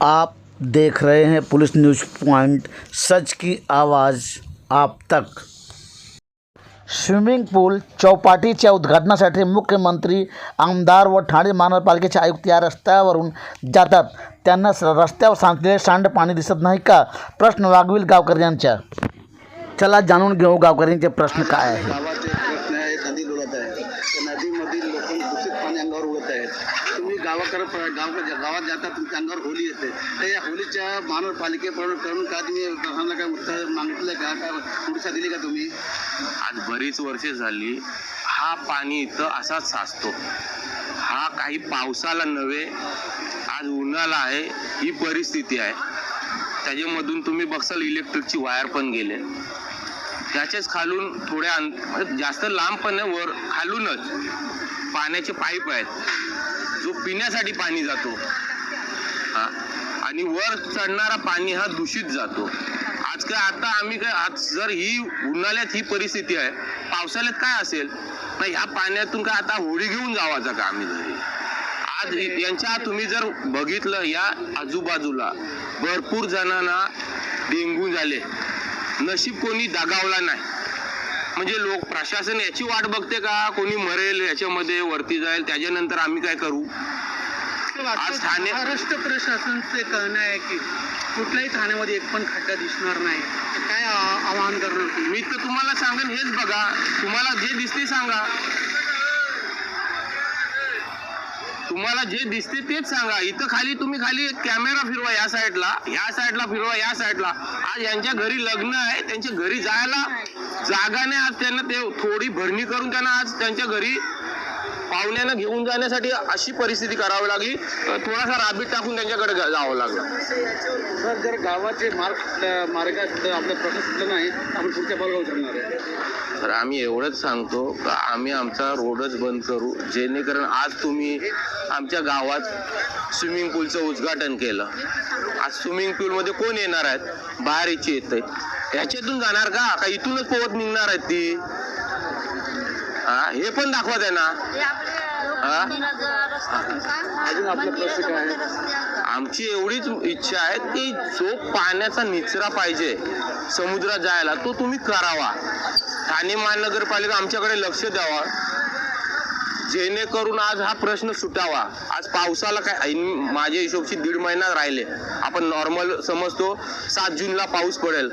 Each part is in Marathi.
आप देख रहे हैं पुलिस न्यूज़ पॉइंट सच की आवाज़ आप तक। स्विमिंग पूल चौपाटीच्या उद्घाटनासाठी मुख्यमंत्री आमदार व ठाणे महानगरपालिकेचे आयुक्त या रस्त्यावरून जातात. त्यांना स- रस्त्यावर सांडलेले सांडपाणी दिसत नाही का? प्रश्न वागविल गावकऱ्यांच्या. चला जाणून घेऊ गावकऱ्यांचे प्रश्न काय आहे गावाचे प्रश्न आहे नदी डोलत आहे त्या नदीमधील लोक दूषित पाणी अंगावर उडत आहेत गावाकडे गाव गावात जाता तुमच्या अंगावर होली येते. तर या होलीच्या महानगरपालिकेकडून करून का तुम्ही प्रशासनाला काय उत्तर मागितलं का? काय दिली का तुम्ही? आज बरीच वर्षे झाली हा पाणी इथं असाच साचतो. हा काही पावसाला नव्हे आज उन्हाळा आहे ही परिस्थिती आहे. त्याच्यामधून तुम्ही बघसाल इलेक्ट्रिकची वायर पण गेले. त्याच्याच खालून थोड्या जास्त लांब पण वर खालूनच पाण्याचे पाईप आहेत. जो पिण्यासाठी पाणी जातो. आणि वर चढणारा पाणी हा दूषित जातो. आज काय आता आम्ही काय आज जर ही उन्हाळ्यात ही परिस्थिती आहे पावसाळ्यात काय असेल? तर ह्या पाण्यातून काय आता होडी घेऊन जावायचं का आम्ही घरी? आज यांच्या तुम्ही जर बघितलं या आजूबाजूला भरपूर जणांना डेंगू झाले. नशीब कोणी दगावला नाही. म्हणजे लोक प्रशासन याची वाट बघते का? कोणी मरेल याच्यामध्ये वरती जाईल त्याच्यानंतर आम्ही काय करू? आज ठाणे- महाराष्ट्र प्रशासनचे कहणं आहे की कुठल्याही ठाण्यामध्ये एक पण खड्डा दिसणार नाही. काय आवाहन करणार मी तर तुम्हाला सांगेन हेच बघा. तुम्हाला जे दिसते सांगा. तुम्हाला जे दिसते तेच सांगा. इथं खाली तुम्ही खाली एक कॅमेरा फिरवा या साईडला या साईडला फिरवा या साईडला. आज यांच्या घरी लग्न आहे त्यांच्या घरी जायला जागा नाही आज त्यांना ते थोडी भरणी करून त्यांना आज त्यांच्या घरी पाहुण्यांना घेऊन जाण्यासाठी अशी परिस्थिती करावी लागली. थोडासा राबीत टाकून त्यांच्याकडे जावं लागलं. सर जर गावाचे मार्ग मार्गात सुद्धा आपलं प्रश्न सुटलं नाही तर आपण पुढच्या पावलं उचलणार आहे. तर आम्ही एवढंच सांगतो का आम्ही आमचा रोडच बंद करू. जेणेकरून आज तुम्ही आमच्या गावात स्विमिंग पूलचं उद्घाटन केलं. आज स्विमिंग पूलमध्ये कोण येणार आहेत? बाहेरची येते ह्याच्यातून जाणार का? का इथूनच पोहत निघणार आहेत ती? हा हे पण दाखवा त्यांना अजून आपलं प्रश्न काय आहे आमची एवढीच इच्छा आहे की जो पाण्याचा निचरा पाहिजे समुद्रात जायला तो तुम्ही करावा. ठाणे महानगरपालिका आमच्याकडे लक्ष द्यावा. जेणेकरून आज हा प्रश्न सुटावा. आज पावसाला काय माझ्या हिशोबशी दीड महिना राहिले. आपण नॉर्मल समजतो सात जूनला पाऊस पडेल.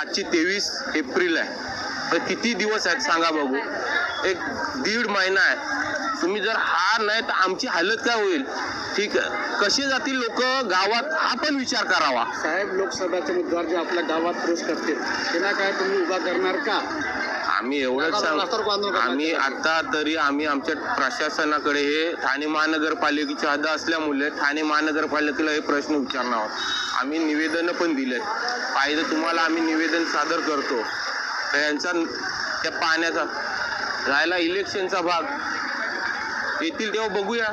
आजची तेवीस एप्रिल आहे. तर किती दिवस आहेत सांगा बघू. एक दीड महिना आहे. तुम्ही जर हा नाही तर आमची हालत काय होईल? ठीक आहे. कसे जातील लोक? गावात हा पण विचार करावा. साहेब लोकसभेचे उमेदवार जे आपल्या गावात प्रवेश करतील त्यांना काय तुम्ही उभा करणार का? आम्ही एवढंच सांग. आम्ही आता तरी आम्ही आमच्या प्रशासनाकडे हे ठाणे महानगरपालिकेची हद असल्यामुळे ठाणे महानगरपालिकेला हे प्रश्न विचारणार आहोत. आम्ही निवेदन पण दिलेत. पाहिजे तुम्हाला आम्ही निवेदन सादर करतो. तर यांचा त्या पाण्याचा राहिला इलेक्शनचा भाग. येतील तेव्हा बघूया.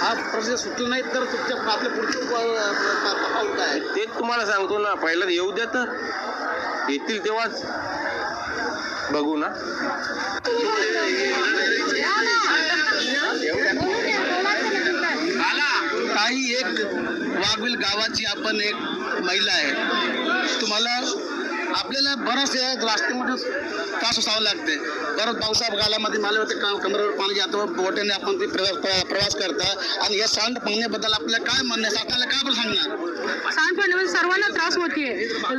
हा प्रश्न सुटला नाही तर तुमच्या आपल्या पुढचं काय? तेच तुम्हाला सांगतो ना पहिलं येऊ द्या तर. येतील तेव्हाच बघू ना. काही एक वाघविल गावाची आपण एक महिला आहे. तुम्हाला आपल्याला बऱ्याच रास्त्यामध्ये त्रास असावं लागते. बरंच पावसा गालामध्ये मला होते का कमरेवर पाणी जातो बोटीने आपण ते प्रवास प्रवास करता. आणि या सांड पाहण्याबद्दल आपल्याला काय म्हणणं आहे? आपल्याला काय आपण सांगणार? सांडपाण्यामध्ये सर्वांना त्रास होते.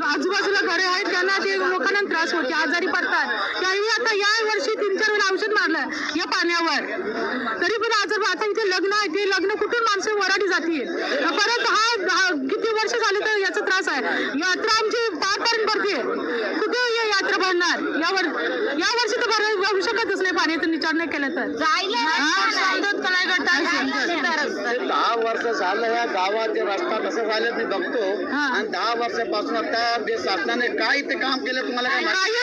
आजूबाजूला घरे आहेत त्यांना ते लोकांना त्रास होते आजारी पडतात. त्यावेळी आता या वर्षी तीन चार वेळा औषध मारलं या पाण्यावर. तरी पण आजार आता इथे लग्न आहे ते लग्न कुठून माणसं वराडी जातील? परत हा हा- किती वर्ष झाले तर याचा त्रास आहे. यात्रा आमची पारपर्यंत भरते कुठे ही यात्रा यावर या वर्षी तर भर भरू शकतच नाही पाण्याचं निचार नाही केलं तर. हा, का नाही करता दहा वर्ष झालं या गावाचे रस्ता कसं झालं मी बघतो. हा. आणि दहा वर्षापासून आता जे शासनाने काय ते काम केलं तुम्हाला काय माहिती?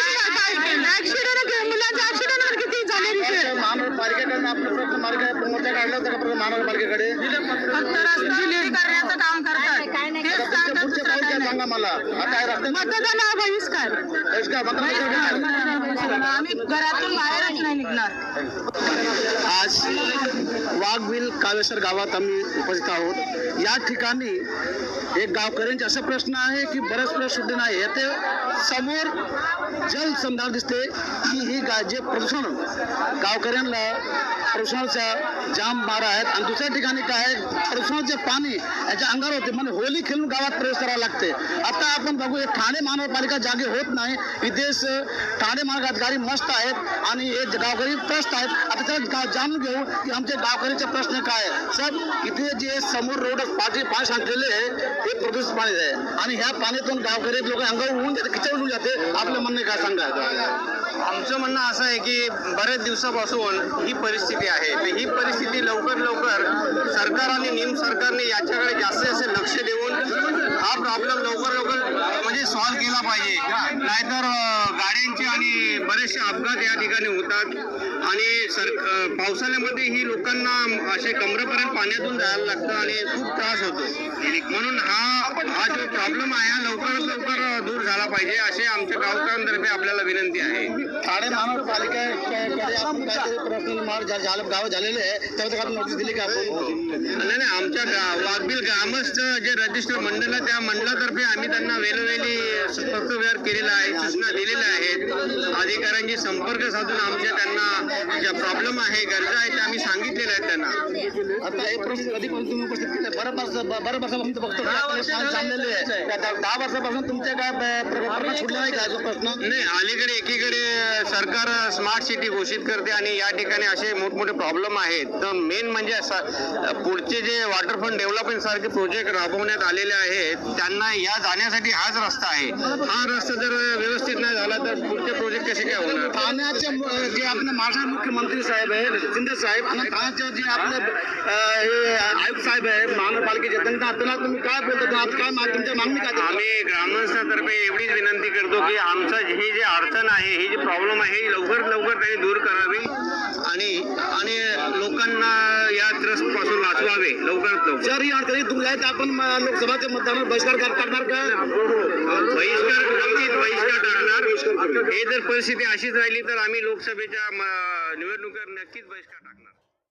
ऍक्सिडेंट मुलांचे ऍक्सिडेंट किती झाले तिथे? महानगरपालिकेकडनं आपलं प्रश्न मार्ग मोर्चा काढला होता का महानगरपालिकेकडे फक्त रस्ते करण्याचं काम करतात हेच आता सांगतात पुढचे दुसरं पाऊल काही काय नाही. सांगा मला. आता हे मतदान हा बहिष्कार मतदान बहिष्कार. आम्ही घरातून बाहेरच नाही निघणार. आज वाघविल कावेसर गावात आम्ही उपस्थित आहोत. या ठिकाणी एक गावकऱ्यांचे असा प्रश्न आहे की बरेच प्रश्न सुद्धा नाही. येथे समोर जल संधार दिसते. की ही गा जे प्रदूषण गावकऱ्यांना प्रदूषणाचा जाम मारा आहेत. आणि दुसऱ्या ठिकाणी काय आहे? प्रदूषणाचे पाणी याच्या अंगावर होते. म्हणजे होली खेळून गावात प्रवेश करावा लागते. आता आपण बघू ठाणे महानगरपालिका जागे होत नाही. इथे ठाणे महानगराधिकारी मस्त आहेत आणि हे गावकरी त्रस्त आहेत. आता त्याला जाणून घेऊ की आमचे गावकरीचे प्रश्न काय सर इथे जे समोर रोड पाठी पाणी सांगलेले आहे ते प्रदूषित पाणी आहे. आणि ह्या पाण्यातून गावकरी लोक अंगावर होऊन जाते किचड होऊन जाते आपलं म्हणणं काय सांगा आमचं म्हणणं असं आहे की बऱ्याच दिवसापासून ही परिस्थिती आहे. तर ही परिस्थिती लवकर लवकर सरकार आणि निम सरकारने याच्याकडे जास्त जास्त लक्ष देऊन हा प्रॉब्लेम लवकर लवकर म्हणजे सॉल्व्ह केला पाहिजे. नाहीतर गाड्यांचे आणि बरेचसे अपघात या ठिकाणी होतात. आणि सर पावसाळ्यामध्ये ही लोकांना असे कमरेपर्यंत पाण्यातून जायला लागतं आणि खूप त्रास होतो. म्हणून हा हा जो प्रॉब्लेम आहे हा लवकरात लवकर दूर झाला पाहिजे असे आमच्या गावकऱ्यांतर्फे आपल्याला विनंती आहे. ठाणे महानगरपालिकेकडे गाव झालेले आहे नोटीस दिली का नाही नाही आमच्या वाघबील ग्रामस्थ जे रजिस्टर मंडळ त्या मंडळातर्फे आम्ही त्यांना वेळोवेळी पत्रव्यवहार केलेला आहे सूचना दिलेल्या आहेत. अधिकाऱ्यांशी संपर्क साधून आमच्या त्यांना ज्या प्रॉब्लेम आहे गरजा आहेत त्या आम्ही सांगितलेल्या आहेत त्यांना. आता हे प्रश्न कधीपासून तुम्ही उपस्थित केले? बरं वर्ष बरं वर्षापासून बघतो आहे. दहा वर्षापासून तुमच्या काय सुटला नाही का जो प्रश्न? नाही अलीकडे एकीकडे सरकार स्मार्ट सिटी घोषित करते आणि या ठिकाणी असे मोठमोठे प्रॉब्लेम आहेत. तर मेन म्हणजे असं पुढचे जे वॉटरफ्रंट डेव्हलपमेंट सारखे प्रोजेक्ट राबवण्यात आलेले आहेत त्यांना या जाण्यासाठी हाच रस्ता आहे. हा रस्ता जर व्यवस्थित नाही झाला तर पुढचे प्रोजेक्ट कसे काय होणार? ठाण्याचे जे आपले महाराष्ट्र मुख्यमंत्री साहेब आहे शिंदे साहेब आणि ठाण्याचे जे आपले आयुक्त साहेब आहे महानगरपालिकेचे त्यांना त्यांना तुम्ही काय बोलता? आज काय तुमच्या मागणी काय? आम्ही ग्रामस्थातर्फे एवढीच विनंती करतो की आमचं ही जी अडचण आहे ही जी प्रॉब्लेम आहे ही लवकरात लवकर त्यांनी दूर करावी आणि आणि लोकांना या त्रस्त पासून वाचवावे लवकरात लवकर. जर ही अडचणी तुमच्या आहेत आपण लोकसभाच्या मतदानावर बहिष्कार करणार का? बहिष्कार नक्कीच बहिष्कार टाकणार. हे जर परिस्थिती अशीच राहिली तर आम्ही लोकसभेच्या निवडणुका नक्कीच बहिष्कार टाकणार.